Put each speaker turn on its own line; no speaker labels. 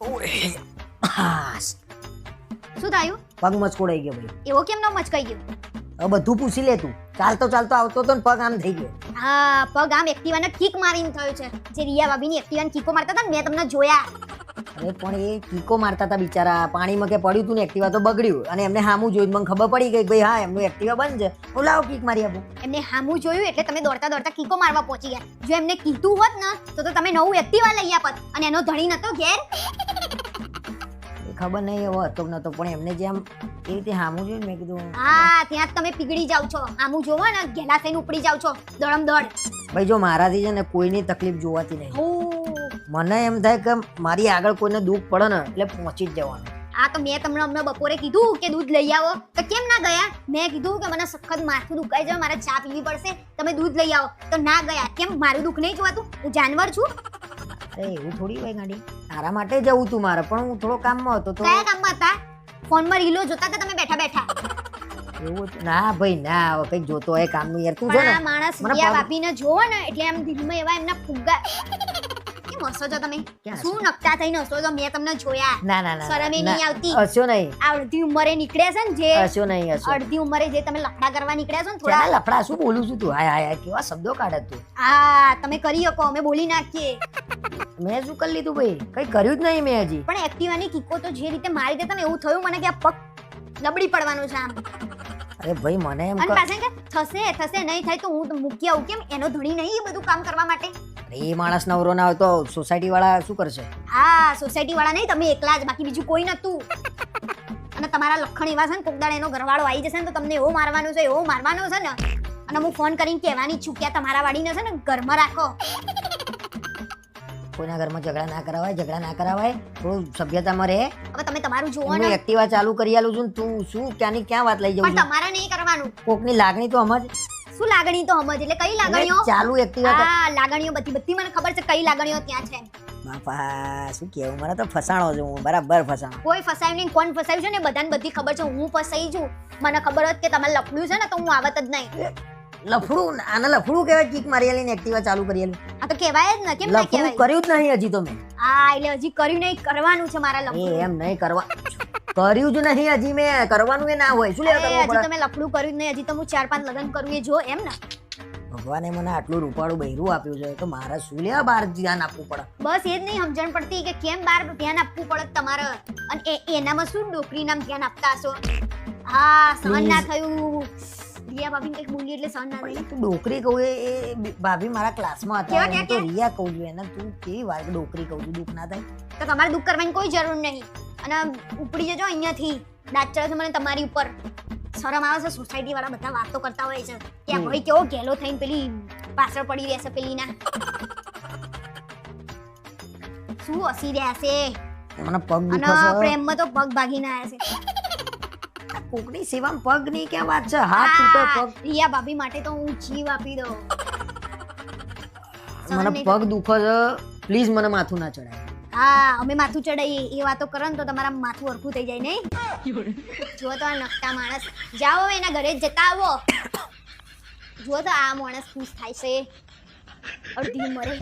શું થયું?
પગ મચકોડાઈ ગયો ભાઈ.
એવો કેમ ન મચકાઈ ગયો?
હવે બધું પૂછી લે તું. ચાલતો ચાલતો આવતો તો ને પગ આમ થઈ ગયો.
હા પગ આમ એક્ટિવાને કિક મારીને થયો છે. જે રિયા ભાભીની એક્ટિવાને કિકો મારતા હતા ને મેં તમને જોયા.
અરે પણ એ કીકો મારતા હતા બિચારા. પાણીમાં કે પડ્યું તું ને એક્ટિવા તો બગડ્યું. અને એમને હામું જોયું મને ખબર પડી ગઈ કે ભાઈ હા એમનું એક્ટિવા બંધ છે. હું લાવો કીક મારી આપું
એમને હામું જોયું એટલે તમે દોડતા દોડતા કિકો મારવા પહોંચી ગયા. જો એમને કીધું હોત ને તો તમે નવું એક્ટિવા લઈ આપત. અને એનો ધણી નતો ઘેર.
ખબર નહીં એવો હતો નતો પણ એમને જેમ એ રીતે હામું જોયું મેં કીધું
હા ત્યાં જ તમે પીગળી જાવ છો. હામું જોવો ને ઘેલા થઈને ઉપડી જાવ છો. દોડમ દોડ.
ભાઈ જો મારાથી છે ને કોઈની તકલીફ જોવાતી નહીં. મને એમ થાય કે મારી આગળ કોઈને દુઃખ પડે ને એટલે પહોંચી જ જવાનું.
આ તો મેં તમને હમણાં બપોરે કીધું કે દૂધ લઈ આવો. તો કેમ ના ગયા? મેં કીધું કે મને સખત માથું દુખાય છે મારે ચા પીવી પડશે. તમે દૂધ લઈ આવો. તો ના ગયા. કેમ મારું દુઃખ નહીં જોવાતું? હું જાનવર છું.
એવું થોડી હોય ગાડી. તારા માટે જવું તું મારે પણ હું થોડો કામમાં હતો તો
કયા કામમાં હતા? ફોનમાં રીલો જોતા હતા તમે બેઠા બેઠા?
એવું ના ભાઈ ના હવે કઈ જોતો હોય કામનું યાર તું જો ને.
માણસ
મને
વાપીને જોવો ને એટલે એમ દિલમાં એવા એમના ફુગ્ગા કેમ હસો છો તમે શું નકતા થઈને હસો છો મેં તમને જોયા
ના ના ના
શરમે નહીં આવતી.
હસ્યો નહીં
અડધી ઉંમરે નીકળ્યા છે ને જે
હસ્યો નહીં હસ્યો
અડધી ઉંમરે જે તમે લફડા કરવા નીકળ્યા છો ને
થોડા લફડા શું બોલું છું તું હાય હાય કેવા શબ્દો કાઢે તું
હા તમે કરી શકો અમે બોલી નાખીએ
મેં શું કરી લીધું ભાઈ કઈ કર્યું જ નહીં મેં હજી
પણ એક્ટિવાની કિકો તો જે રીતે મારી દેતા ને એવું થયું મને કે આ પગ લબડી પડવાનું છે આમ
અરે ભાઈ મને એમ
થશે થશે નહીં થાય તો હું મૂકી આવું કેમ એનો ધણી નહીં એ બધું કામ કરવા માટે
એ માણસ નવરો ના હોય તો સોસાયટી વાળા શું કરશે?
હા સોસાયટી વાળા નહીં તમે એકલા જ બાકી બીજું કોઈ નતું. અને તમારા લખણ એવા છે ને કોકદાળ એનો ઘરવાળો આવી જશે ને તો તમને એવો મારવાનો છે એવો મારવાનો છે ને. અને હું ફોન કરીને કહેવાની છું કે તમારા વાડીને છે ને ઘરમાં રાખો.
કોઈના ઘરમાં ઝઘડા ના કરાવાય ઝઘડા ના કરાવાય થોડું સભ્યતામાં રહે.
હવે તમે તમારું જુઓ ને.
એક્ટિવા ચાલુ કરી આલું છું તું શું ક્યાંની ક્યાં વાત લઈ જાઉં
તમારે નહીં કરવાનું.
કોકની લાગણી તો સમજ
શું લાગણી તો સમજ એટલે કઈ લાગણીઓ?
ચાલુ એક્ટિવા
હા લાગણીઓ બધી બધી મને ખબર છે કઈ લાગણીઓ ત્યાં છે.
બાપા શું કેવું મને તો ફસાણો છું હું બરાબર ફસાણો.
કોઈ ફસાયું નહીં કોણ ફસાયું છે ને? બધાને બધી ખબર છે હું ફસાઈ છું. મને ખબર હોત કે તમારે લફડ્યું છે ને તો હું આવત જ નહીં.
લફડું આને લફડું કહેવાય કિક મારી આલીને એક્ટિવા ચાલુ કરી આલી
આ તો કહેવાય જ ને કેમ ના કહેવાય?
કર્યું જ નહીં હજી તો મેં.
હા એટલે હજી કર્યું નહીં કરવાનું છે મારા લફડું.
એમ નહીં કરવા. કર્યું જ નહીં હજી મેં. કરવાનું એ ના હોય. શું લેવા
અરે,
કરવું
હજી
પડે?
તમે લફડું કર્યું જ નહીં. હજી તો હું ચાર પાંચ લગ્ન કરું એ જો એમ ને?
ભગવાને મને આટલું રૂપાળું બૈરું આપ્યું છે તો મારે શું લેવા બહાર ધ્યાન આપવું પડે?
બસ એ જ નહીં સમજણ પડતી કે કેમ બાર ધ્યાન આપવું પડે તમારે? અને એ એનામાં શું ડોકરી નામ ધ્યાન આપતા હશો? હા સહન ના થયું. રિયા ભાભી કંઈક બોલી એટલે સહન ના થયું.
તું ડોકરી કહું એ એ બી- ભાભી મારા ક્લાસમાં હતા. તો રિયા કહું છું એને. તું કેવી વાર ડોકરી કહું છું દુઃખ ના થાય.
તો તમારે દુઃખ કરવાની કોઈ જરૂર નહીં. અને ઉપડી જજો અહીંયાથી. દાંત ચડે છે મને તમારી ઉપર. શરમ આવે છે સોસાયટી વાળા બધા વાતો કરતા હોય છે. કે આ ભાઈ કેવો ગેલો થઈને પેલી પાછળ પડી રહેશે પેલી ના શું હસી રહ્યા છે?
મને પગ
અને પ્રેમમાં તો પગ ભાગી ના છે.
કોકની સેવામાં પગની ક્યાં વાત છે? હાથ તૂટે પગ.
રિયા ભાભી માટે તો હું જીવ આપી દઉં.
મને પગ દુખે છે. પ્લીઝ મને માથું ના ચડાય.
હા, અમે માથું ચડાઈ એ વાતો કરો ને તો તમારા માથું અરખું થઈ જાય નહીં. જુઓ તો આ નકટા માણસ. જાઓ એના ઘરે, જતા આવો. જુઓ તો આ માણસ ખુશ થાય છે. અડધી ઉંમરે